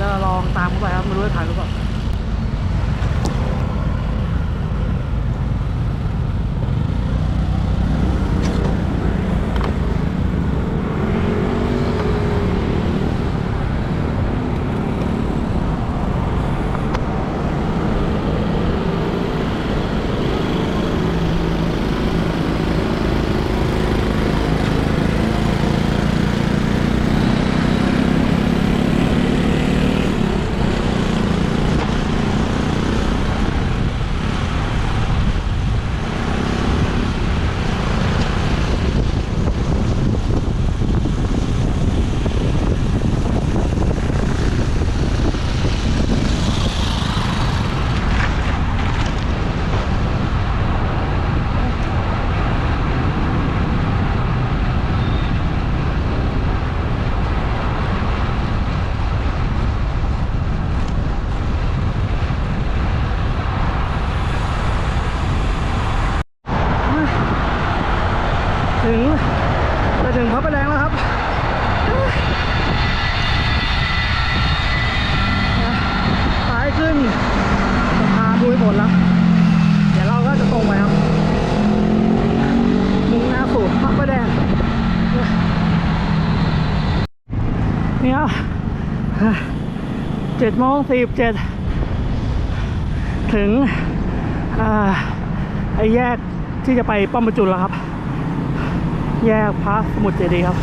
จะลองตามเขาไปครับมาดูให้ถ่ายหรือเปล่า ถึงจะถึงพระประแดงแล้วครับซ้ายขึ้นสะพานภูมิพลแล้ว เดี๋ยวเราก็จะตรงไปครับมุ่งหน้าสู่พระประแดงเนี่ครับเจ็ดโมงสี่เจ็ดถึงอ่าไอ้แยกที่จะไปป้อมประจุแล้วครับ แยกพระสมุทรเจดีย์ครับ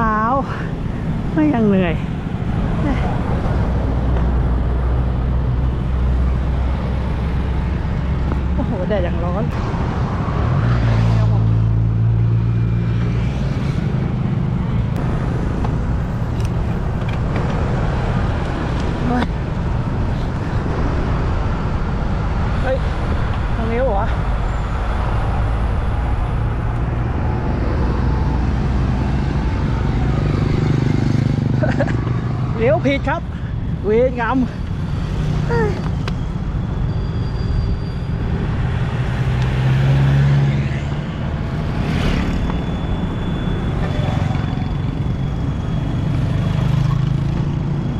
ล้าวไม่ยังเหนื่อยโอ้โหแดดอย่างร้อนเฮ้ยเฮ้ย ทางนี้เหรอ เลี้ยวผิดครับ เวรงามเฮ้ย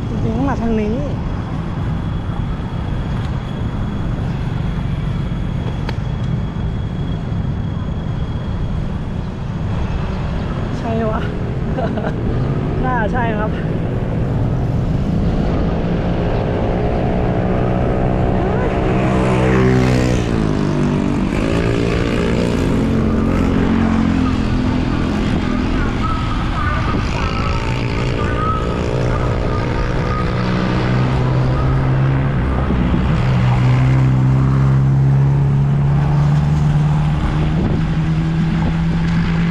จริงๆต้องมาทางนี้ ใช่วะ น่าใช่ครับ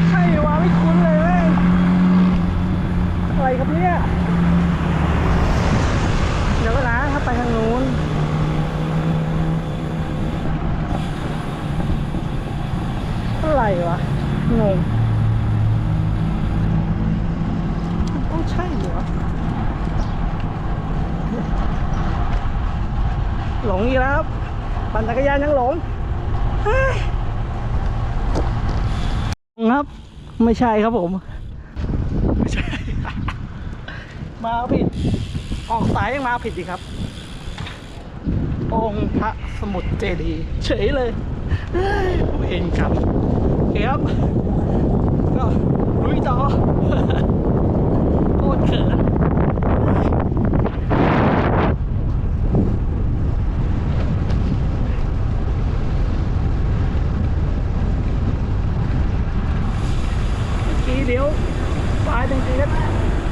ใช่วะไม่คุ้นเลยเว้ยอะไรครับเนี่ย เดี๋ยวก็นะถ้าไปทางนู้น อะไร วะงงต้องใช่เหรอหลงอีกแล้วครับปั่นจักรยานยังหลงเฮ้ยครับ ไม่ใช่ครับผม ไม่ใช่ มาผิด ออกสายยังมาผิดอีกครับ องค์พระสมุทรเจดีย์เฉยเลยเฮ้ยเวรกรรมโอเคครับ ก็ลุยต่อโคตรเขินเมื่อกี้เดี๋ยวปลายจริงๆก็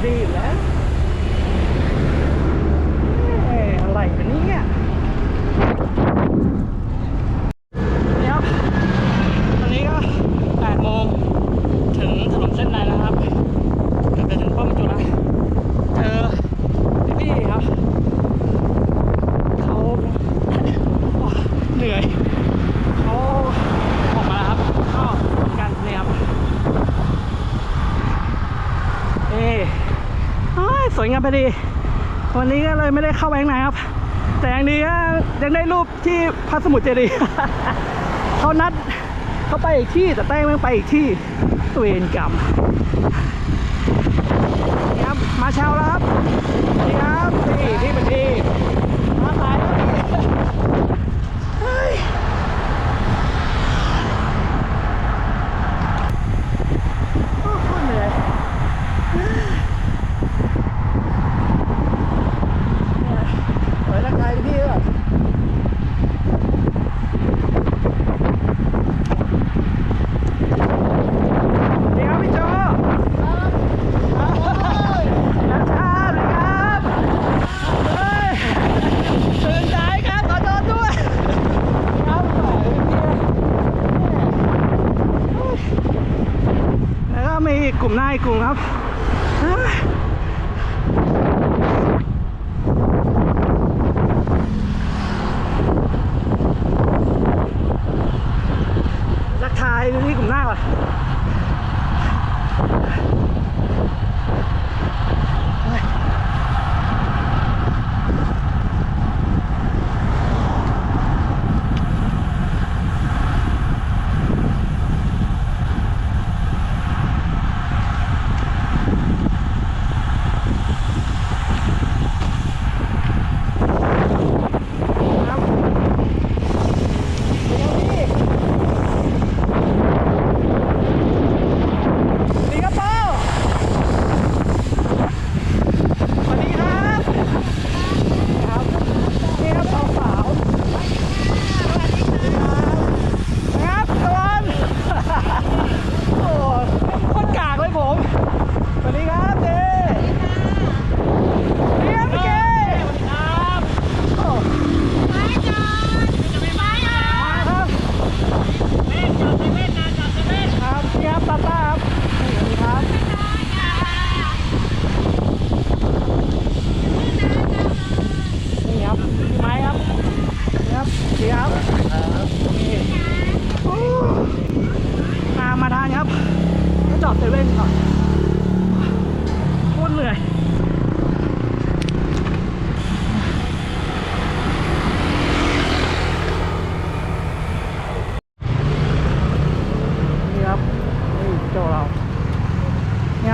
ดีอยู่แล้วเอ้ยอะไรกันเนี่ยนี่ครับ ตอนนี้ก็8โมงถึงถนนเส้นในแล้วครับเกือบจะถึงป้อมจุฬาเจอพี่ๆครับ เขาเหนื่อย เขาออกมาแล้วครับก็กันเนี่ยครับ เอ้เอ้ยสวยงามพอดี วันนี้ก็ เลยไม่ได้เข้าไปข้างในครับ แต่อย่างนี้ยังได้รูปที่พระสมุทรเจดีย์เขานัดเขาไปอีกที่แต่แต้งไม่ไปอีกที่ตัวเองกรรมนี่ครับมาเช้าแล้วครับนี่ครับนี่ที่เป็นที่มาสายแล้วนี่เฮ้ยโอ้โหเหนื่อยเหนื่อยร่างกายพี่แบบ เดี๋ยวพี่โจครับนัชชาเลยครับเฮ้ยตื่นสายครับขอโทษด้วยครับแหมพี่แล้วก็มีอี กลุ่มหน้าอีกลุ่มครับรักทายที่กลุ่มหน้าก่อน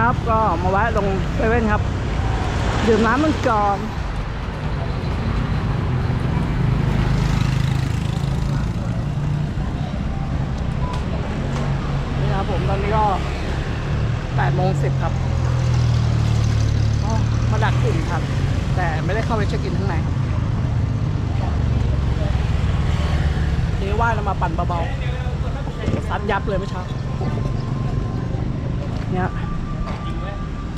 ครับ ก็มาแวะตรงเซเว่นครับ ดื่มน้ำมันก่อนนี่ครับผมตอนนี้ก็8โมง10ครับมาดักกลุ่มครับ แต่ไม่ได้เข้าไปเช็คอินข้างในครับนี่ว่ายเรามาปั่นเบาๆซัดยับเลยเมื่อเช้า เนี่ย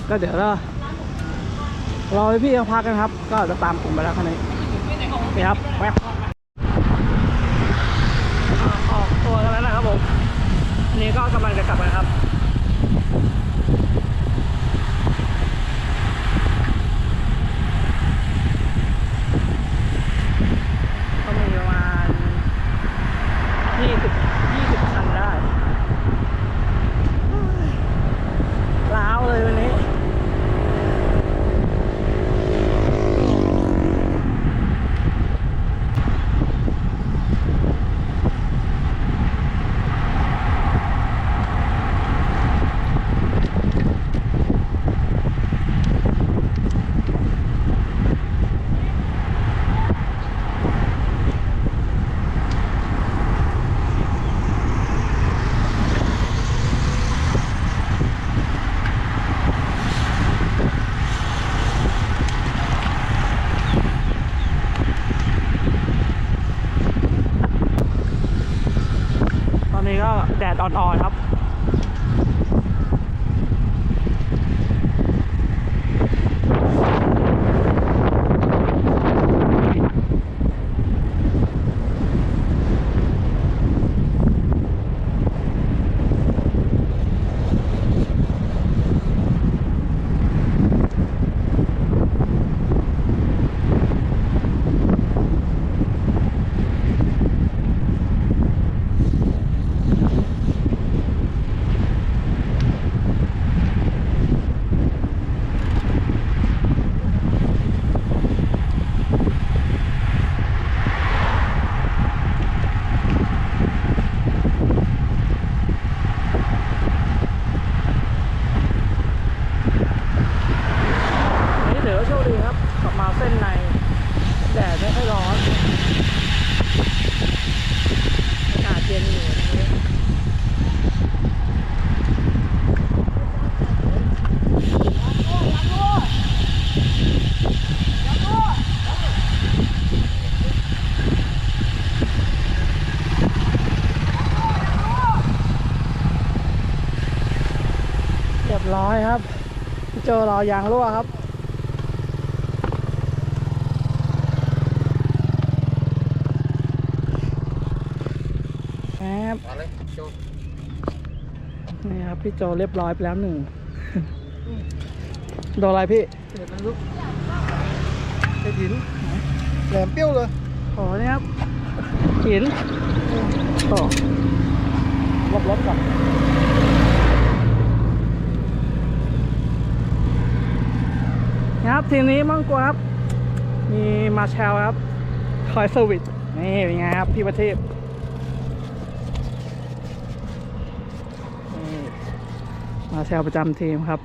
ก็เดี๋ยวเรารอพี่เขาพักกันครับ ก็จะตามผมไปแล้วคันนี้นี่ครับแวบออกตัวกันแล้วนะครับผมอันนี้ก็กำลังจะกลับนะครับ ก็มีประมาณยี่สิบยี่สิบคันได้ล้าวเลยวันนี้ ตอนนี้ก็แดด อ่อนๆครับ นี่ถือว่าโชคดีครับกลับมาเส้นใน แดดไม่ค่อยร้อน อากาศเย็นอยู่ตรงนี้เรียบร้อยครับพี่โจรอยางรั่วครับครับมาเลยโจนี่ครับพี่โจเรียบร้อยไปแล้วหนึ่งโดนอะไรพี่เห็นมันลุกเห็ดหินแหลมเปรี้ยวเลยโอ้นี่ครับหินโอ้ลบรถก่อน นะครับทีมนี้มังกรครับ มีมาแชลครับคอยเซอร์วิสนี่เป็นไงครับพี่ประเทศมาแชลประจำทีมครับ